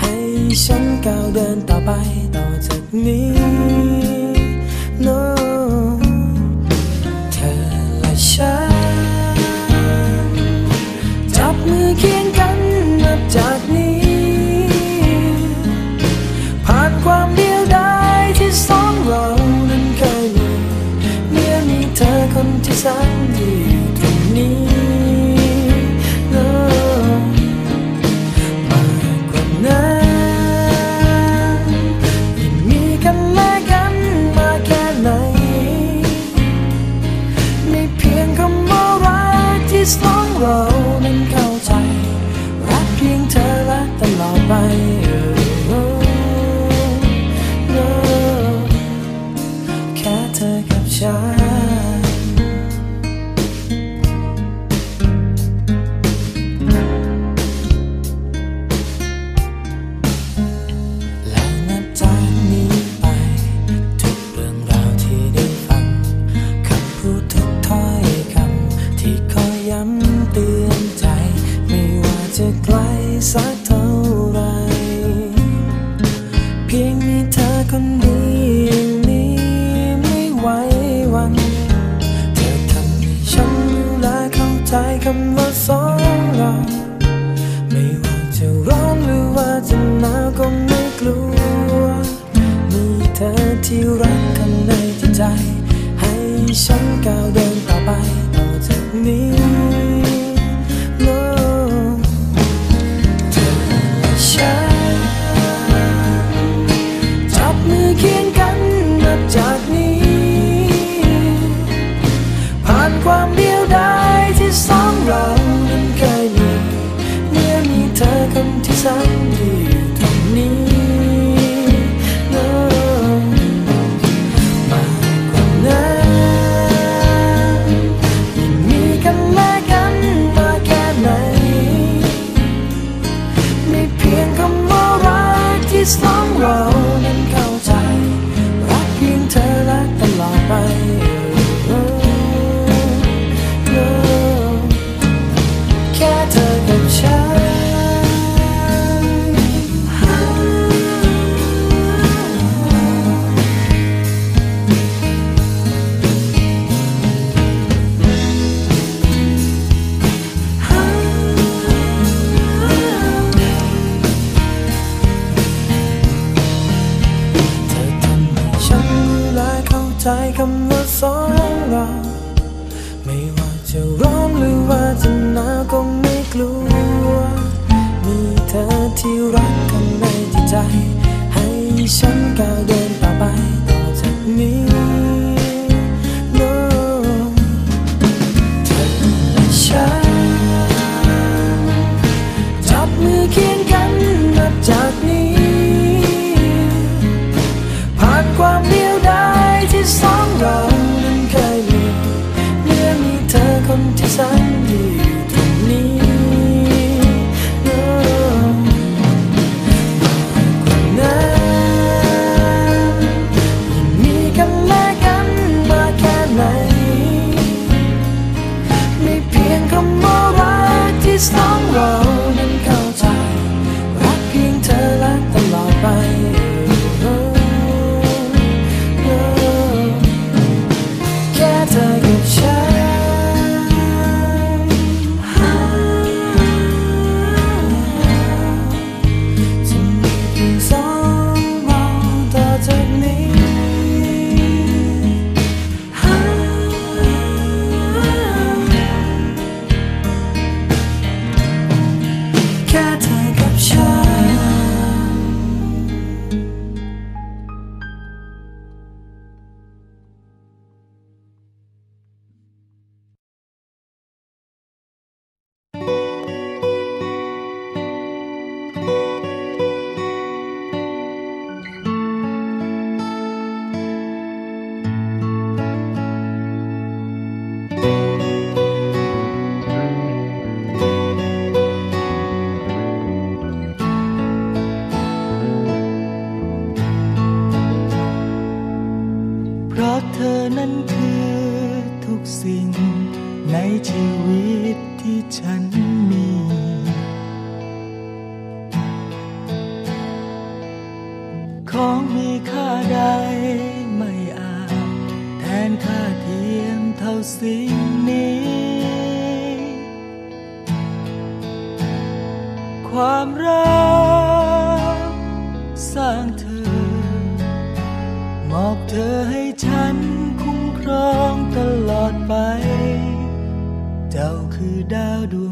ให้ฉันก้าวเดินต่อไปต่อจากนี้ จคำว่าสองเรา ไม่ว่าจะร้อนหรือว่าจะหนาวก็ไม่กลัว มีเธอที่รักกันในจิตใจ ให้ฉันก้าวเดินต่อไปต่อจากนี้ เพราะเธอนั้นคือทุกสิ่งในชีวิตที่ฉันมี ของมีค่าใดไม่อาจแทนค่าเทียมเท่าสิ่งนี้ ความรัก dao đùa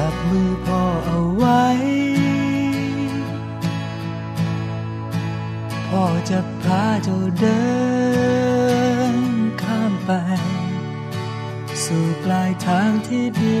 จับมือพ่อเอาไว้ พ่อจะพาเจ้าเดินข้ามไป สู่ปลายทางที่ดี